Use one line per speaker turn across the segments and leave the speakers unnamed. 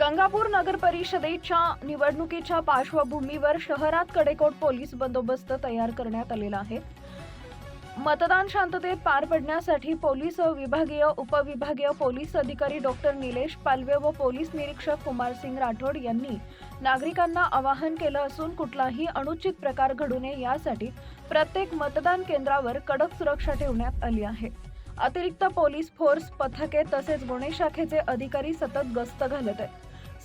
गंगापूर नगर परिषदेच्या निवडणुकीच्या पार्श्वभूमीवर शहरात कडेकोट पोलीस बंदोबस्त तयार करण्यात आलेला आहे. मतदान शांततेत पार पडण्यासाठी पोलीस विभागीय उपविभागीय पोलीस अधिकारी डॉक्टर निलेश पालवे व पोलीस निरीक्षक कुमार सिंग राठोड यांनी नागरिकांना आवाहन केलं असून कुठलाही अनुचित प्रकार घडू नये यासाठी प्रत्येक मतदान केंद्रावर कडक सुरक्षा ठेवण्यात आली आहे. अतिरिक्त पोलीस फोर्स पथके तसेच गुन्हे शाखेचे अधिकारी सतत गस्त घालत आहेत.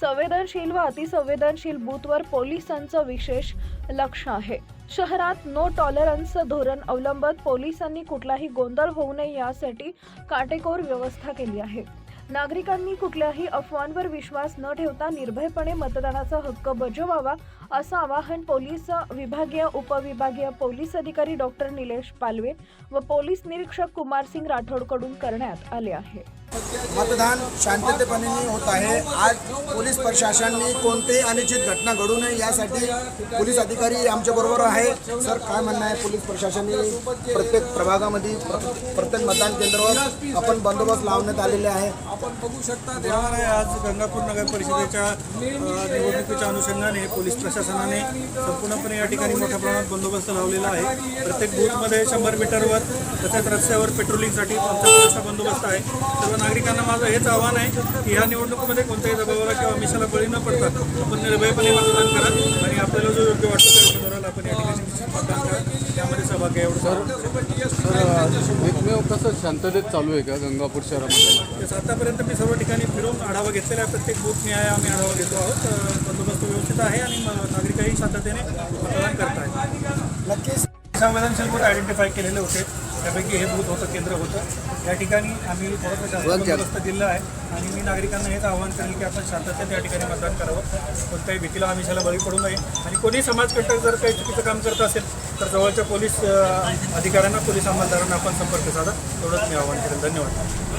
संवेदनशील व अतिसंवेदनशील बूथवर पोलिसांचं विशेष लक्ष आहे. शहरात नो टॉलरन्स धोरण अवलंबत पोलिसांनी कुठलाही गोंधळ होऊ नये यासाठी काटेकोर व्यवस्था केली आहे. नागरिकांनी कुठल्याही अफवांवर विश्वास न ठेवता निर्भयपणे मतदानाचा हक्क बजवावा असं आवाहन पोलीस विभागीय उपविभागीय पोलीस अधिकारी डॉक्टर निलेश पालवे व पोलीस निरीक्षक कुमार सिंग राठोडकडून करण्यात आले आहे.
मतदान शांततेपणे होत आहे. आज पोलीस प्रशासनाने कोणतेही अनिश्चित घटना घडू नये यासाठी पोलीस अधिकारी आमच्याबरोबर आहे. सर काय म्हणणं आहे पोलीस प्रशासनाने? प्रत्येक प्रभागामध्ये प्रत्येक मतदान केंद्रावर आपण बंदोबस्त लावण्यात आलेले आहे.
आपण बघू शकता आहे आज गंगापूर नगर परिषदेच्या निवडणुकीच्या अनुषंगाने पोलीस प्रशासनाने संपूर्णपणे या ठिकाणी मोठ्या प्रमाणात बंदोबस्त लावलेला आहे. प्रत्येक बूथमध्ये शंभर मीटरवर तसेच रस्त्यावर पेट्रोलिंगसाठी पंचायत बंदोबस्त आहे. सर्व नागरिकांना माझं हेच आव्हान आहे की ह्या निवडणुकीमध्ये कोणत्याही दबावाला किंवा मिशाला बळी न पडता आपण निर्भयपणे मतदान करा आणि आपल्याला जो योग्य वाटतो त्या उमेदवाराला आपण या ठिकाणी निश्चित मतदान करा त्यामध्ये सहभाग घ्या एवढं
एकमेव कसं शांततेत चालू आहे का गंगापूर शहरामध्ये?
आतापर्यंत मी सर्व ठिकाणी फिरून आढावा घेतलेला आहे. प्रत्येक बूथ न्याय आम्ही आढावा घेतो आहोत. बंदोबस्त व्यवस्थित आहे आणि म- नागरिकही शांततेने मतदान करत आहेत
नक्कीच.
संवेदनशील बूथ आयडेंटिफाय केलेले होते. त्यापैकी हे बूथ होतं केंद्र होतं. या ठिकाणी आम्ही थोडंसं बंदोबस्त दिला आहे आणि मी नागरिकांना हेच आवाहन करेल की आपण शांततेत या ठिकाणी मतदान करावं. कोणत्याही भीतीला आमिषाला बळी पडू नये. आणि कोणी समाजकंटक जर काही चुकीचं काम करत असेल तर जवळच्या पोलीस अधिकाऱ्यांना पोलीस अंमलदारांना आपण संपर्क साधा. एवढंच मी आवाहन करेन धन्यवाद.